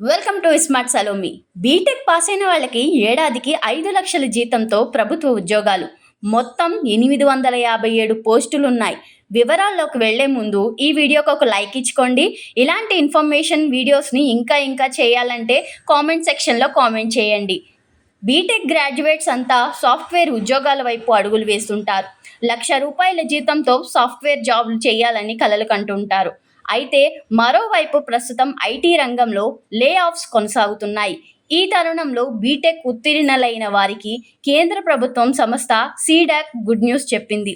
Welcome to smart Salomi. BTech pass అయిన వాళ్ళకి ఏడాదికి ఐదు లక్షల జీతంతో ప్రభుత్వ ఉద్యోగాలు. మొత్తం ఎనిమిది వందల యాభై ఏడు పోస్టులు ఉన్నాయి వివరాల్లోకి వెళ్ళే ముందు ఈ వీడియోకి ఒక లైక్ ఇచ్చుకోండి. ఇలాంటి ఇన్ఫర్మేషన్ వీడియోస్ని ఇంకా ఇంకా చేయాలంటే కామెంట్ సెక్షన్లో కామెంట్ చేయండి. బీటెక్ గ్రాడ్యుయేట్స్ అంతా సాఫ్ట్వేర్ ఉద్యోగాల వైపు అడుగులు వేస్తుంటారు. లక్ష రూపాయల జీతంతో సాఫ్ట్వేర్ జాబ్లు చేయాలని కలలు కంటుంటారు. అయితే మరోవైపు ప్రస్తుతం ఐటీ రంగంలో లే ఆఫ్స్ కొనసాగుతున్నాయి. ఈ తరుణంలో బీటెక్ ఉత్తీర్ణులైన వారికి కేంద్ర ప్రభుత్వం సంస్థ సీడాక్ గుడ్ న్యూస్ చెప్పింది.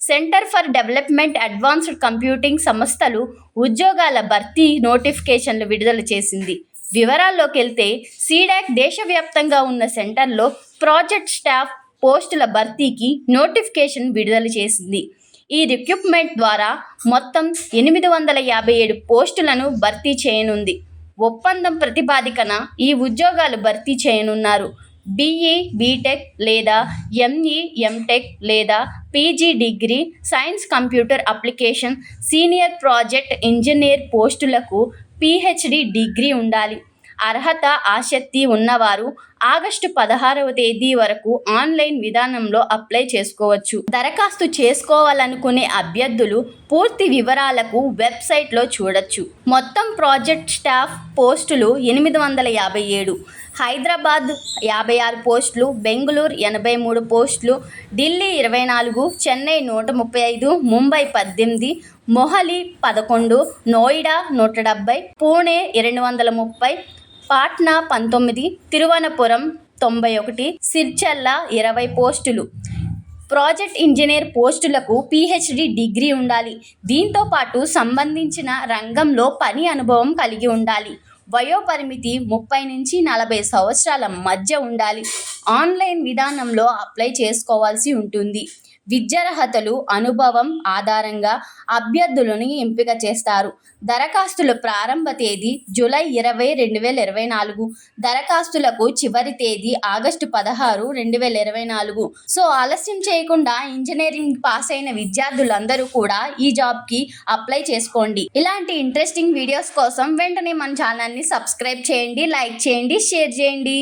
Centre for development advanced computing సంస్థలు ఉద్యోగాల భర్తీ నోటిఫికేషన్లు విడుదల చేసింది. వివరాల్లోకి వెళ్తే సీడాక్ దేశవ్యాప్తంగా ఉన్న సెంటర్లో ప్రాజెక్ట్ స్టాఫ్ పోస్టుల భర్తీకి నోటిఫికేషన్ విడుదల చేసింది. ఈ రిక్రూట్మెంట్ ద్వారా మొత్తం ఎనిమిది వందల యాభై ఏడు పోస్టులను భర్తీ చేయనుంది. ఒప్పందం ప్రతిపాదికన ఈ ఉద్యోగాలు భర్తీ చేయనున్నారు. బీఈ బీటెక్ లేదా ఎంఈ ఎంటెక్ లేదా PG degree science computer application senior project engineer పోస్టులకు పిహెచ్డి డిగ్రీ ఉండాలి. అర్హత ఆసక్తి ఉన్నవారు ఆగస్టు పదహారవ తేదీ వరకు ఆన్లైన్ విధానంలో అప్లై చేసుకోవచ్చు. దరఖాస్తు చేసుకోవాలనుకునే అభ్యర్థులు పూర్తి వివరాలకు వెబ్సైట్లో చూడొచ్చు. మొత్తం ప్రాజెక్ట్ స్టాఫ్ పోస్టులు ఎనిమిది వందల యాభై ఏడు. హైదరాబాద్ యాభై ఆరు పోస్టులు బెంగళూరు ఎనభై మూడు పోస్టులు ఢిల్లీ ఇరవై నాలుగు చెన్నై నూట ముప్పై ఐదు ముంబై పద్దెనిమిది మొహలి పదకొండు నోయిడా నూట డెబ్బై పూణే రెండు వందల ముప్పై పాట్నా పంతొమ్మిది తిరువనపురం తొంభై ఒకటి సిర్చల్ల ఇరవై పోస్టులు. ప్రాజెక్ట్ ఇంజనీర్ పోస్టులకు పిహెచ్డి డిగ్రీ ఉండాలి. దీంతో పాటు సంబంధించిన రంగంలో పని అనుభవం కలిగి ఉండాలి. వయోపరిమితి ముప్పై నుంచి నలభై సంవత్సరాల మధ్య ఉండాలి. ఆన్లైన్ విధానంలో అప్లై చేసుకోవాల్సి ఉంటుంది. విద్యార్హతలు అనుభవం ఆధారంగా అభ్యర్థులను ఎంపిక చేస్తారు. దరఖాస్తుల ప్రారంభ తేదీ జూలై ఇరవై రెండు వేల ఇరవై నాలుగు. దరఖాస్తులకు చివరి తేదీ ఆగస్టు పదహారు రెండు వేల ఇరవై నాలుగు. సో ఆలస్యం చేయకుండా ఇంజనీరింగ్ పాస్ అయిన విద్యార్థులందరూ కూడా ఈ జాబ్కి అప్లై చేసుకోండి. ఇలాంటి ఇంట్రెస్టింగ్ వీడియోస్ కోసం వెంటనే మన ఛానల్ని సబ్స్క్రైబ్ చేయండి లైక్ చేయండి షేర్ చేయండి.